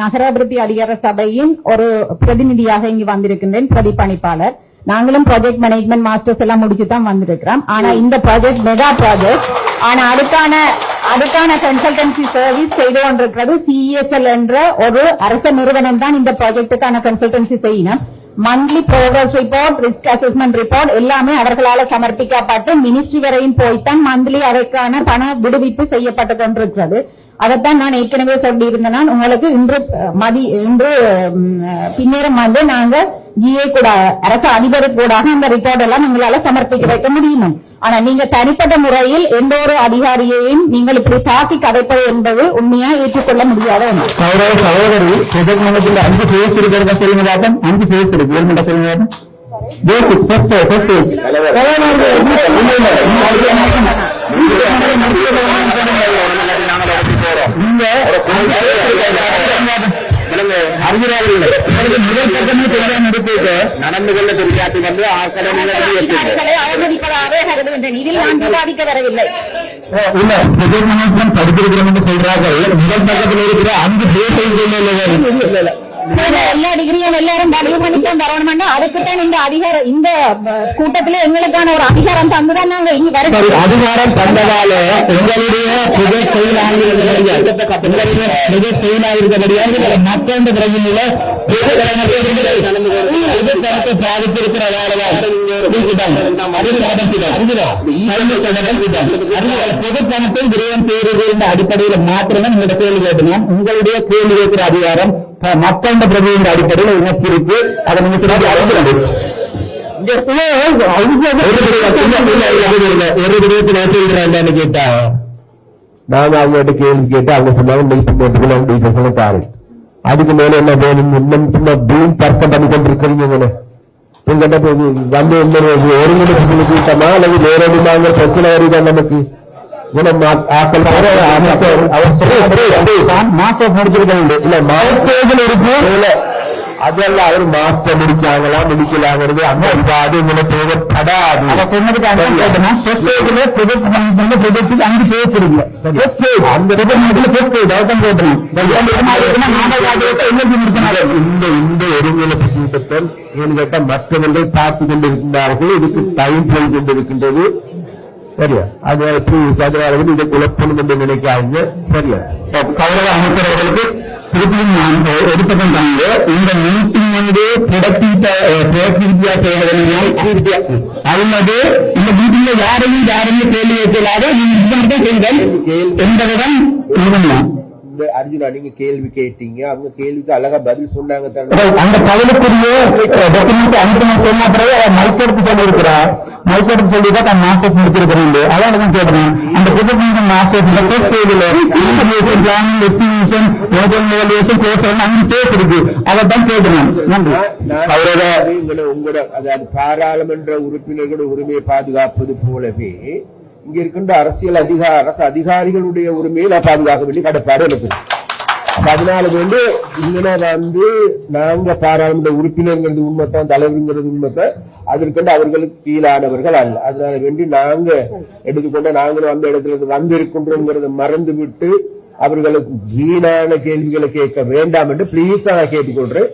நகராபிவிருத்தி அதிகார சபையின் ஒரு பிரதிநிதியாக இங்கு வந்திருக்கின்றேன் பிரதிபலிப்பாளர் நாங்களும் ப்ராஜெக்ட் மேனேஜ்மெண்ட் மாஸ்டர்ஸ் எல்லாம் முடிச்சு தான் வந்திருக்கிறோம். ஆனா இந்த ப்ராஜெக்ட் மெகா ப்ராஜெக்ட் ஆனா அதுக்கான அதுக்கான கன்சல்டன்சி சர்வீஸ் செய்து கொண்டிருக்கிறது சிஇஎஸ்எல் என்ற ஒரு அரச நிறுவனம் தான் இந்த ப்ராஜெக்டுக்கான கன்சல்டன்சி செய்யணும். Monthly progress report risk assessment report எல்லாமே அவர்களால் சமர்ப்பிக்கப்பட்டு மினிஸ்ட்ரி வரையும் போய்த்தான் மந்த்லி அதற்கான பண விடுவிப்பு செய்யப்பட்டு கொண்டிருக்கிறது. அதைத்தான் நான் ஏற்கனவே சொல்லியிருந்தேன். நான் உங்களுக்கு இன்று மதி இன்று பின்னேரம் வந்து நாங்க ஜிஏ கூட அரசு அதிபர் கூடாக அந்த ரிப்போர்ட் எல்லாம் உங்களால சமர்ப்பிக்க வைக்க முடியும். ஆனா நீங்க தனிப்பட்ட முறையில் எந்த ஒரு அதிகாரியையும் நீங்கள் இப்படி தாக்கி கதைப்பது என்பது உண்மையா ஏற்றுக்கொள்ள முடியாத? ஒன்று சகோதர சகோதரி ப்ரொஜெக்ட் மேனேஜ்மெண்ட் அஞ்சு பேஸ் இருக்கிறத அஞ்சு பேஸ் இருக்கு. கவர்மெண்ட் சொல்லுங்க பாப்போம் பேசிக் ஃபர்ஸ்ட் ஃபர்ஸ்ட் முதல் பக்கமே தெரியாம எடுத்துட்டு நடந்து கொள்ள தெரியாட்டி வந்து விவாதிக்க வரவில்லை இல்ல. ப்ரொஜெக்ட் மேனேஜ்மெண்ட் படித்திருக்கிறோம் என்று சொல்றார்கள். முதல் பக்கத்தில் இருக்கிற அஞ்சு நீங்க எல்லா டிகிரியும் எல்லாரும் பதிவு பண்ணித்தான் வரணும்னா அதுக்குத்தான் இந்த அதிகாரம் இந்த அஹ், எங்களுக்கான ஒரு அதிகாரம் தந்துதான் நாங்க இங்க சரி வர அதிகாரம் தந்ததால எங்களுடைய புகழ் செயலாக இருக்கிறபடியால் புகழ் செயலாக இருக்கிறபடியால் மற்ற பிரச்சனையில இது தனக்கு பாதித்திருக்கிறதாலதான் பொது பணத்தை விரயம் செய்வது என்ற அடிப்படையில் மாத்திரமே நீங்க கேள்வி கேட்டணும் உங்களுடைய கேள்வி கேட்கிற அதிகாரம். மக்கள பிரதியின் அடிப்படையில் இணைச்சிருக்கு அதை நீங்க திருப்பி அறிந்து ஒரு விடயத்தில் ஏற்றுகிறான்னு கேட்டா. நான் அவங்ககிட்ட கேள்வி கேட்டு அவங்க சொன்னாங்க நீட்டு போட்டுக்கலாம் டீச்சர்ஸ் பாரு. அதுக்கு மேல என்ன வேணும்? இன்னும் சும்மா பீம் தர்க்கம் பண்ணி கொண்டிருக்கிறீங்க உங்ககிட்ட போய் வந்து இன்னொரு ஒருங்கிணைப்பு கூட்டமா அல்லது நேரடி நாங்க பிரச்சனை வருதா நமக்கு? முடிச்சிருக்காங்க இல்ல மாஸ்டர் இருக்கு இல்ல அதெல்லாம் அவர் மாஸ்டர் முடிச்சாங்களா முடிக்கலாங்கிறது அந்த அது உங்களை தேவைப்படாது சொன்னதுக்கு ப்ரொஜெக்ட் மேனேஜ்மெண்ட் ப்ரொஜெக்ட் அஞ்சு பேஜ் இருக்கு ஃபர்ஸ்ட் பேஜ் அந்த இந்த இந்த ஒருங்கிணைப்பு கூட்டத்தில் ஏன்னு கேட்டா மற்றவர்கள் பார்த்து கொண்டிருக்கிறார்கள் இதுக்கு டைம் போய் கொண்டிருக்கின்றது சரியா அது ப்ளீஸ் அதனால வந்து இதை குழப்பணும் என்று நினைக்காதீங்க சரியா கௌரவ அமைச்சர் அவர்களுக்கு திருப்பியும் நான் தாங்க இந்த மீட்டிங் வந்து ப்ரொடக்டிவிட்டியா செய்வதற்கு அல்லது இந்த மீட்டிங்ல யாரையும் யாரையும் கேள்வி வைக்கலாத நீங்க செய்யுங்கள் என்பதுடன் அர்ஜுனா நீங்க கேள்வி கேட்டீங்க அவங்க கேள்விக்கு அழகா பதில் சொன்னாங்க அந்த பதிலுக்குரிய டாக்குமெண்ட் அனுப்பணும் சொன்ன பிறகு அதை மைக்கெடுத்து சொல்லியிருக்கிறார் ஹைகோர்ட் சொல்லிதான் தான் மாஸ்டர்ஸ் முடிச்சிருக்கிறேன் அதான் நான் கேட்கிறேன் அந்த புதுக்கு மாஸ்டர்ஸ் ஃபர்ஸ்ட் ஸ்டேஜில் information planning estimation open evaluation course அங்கே பேஸ் இருக்கு. அதை தான் கேட்கிறேன் நன்றி. அவரோட உங்களை உங்களோட அதாவது பாராளுமன்ற உறுப்பினர்களோட உரிமையை பாதுகாப்பது போலவே இங்க இருக்கின்ற அரசியல் அதிகார அரசு அதிகாரிகளுடைய உரிமையை நான் பாதுகாக்க வேண்டிய கடப்பாடு எனக்கு. அப்ப அதனால வந்து இங்கே வந்து நாங்க பாராளுமன்ற உறுப்பினர்ங்கிறது உண்மைத்தான் தலைவருங்கிறது உண்மைத்தான் அதற்கண்டு அவர்களுக்கு கீழானவர்கள் அல்ல. அதனால வேண்டி நாங்க எடுத்துக்கொண்ட நாங்களும் அந்த இடத்துல இருந்து வந்திருக்கின்றோங்கிறத மறந்து விட்டு அவர்களுக்கு வீணான கேள்விகளை கேட்க வேண்டாம் என்று பிளீஸ் நான் கேட்டுக்கொள்றேன்.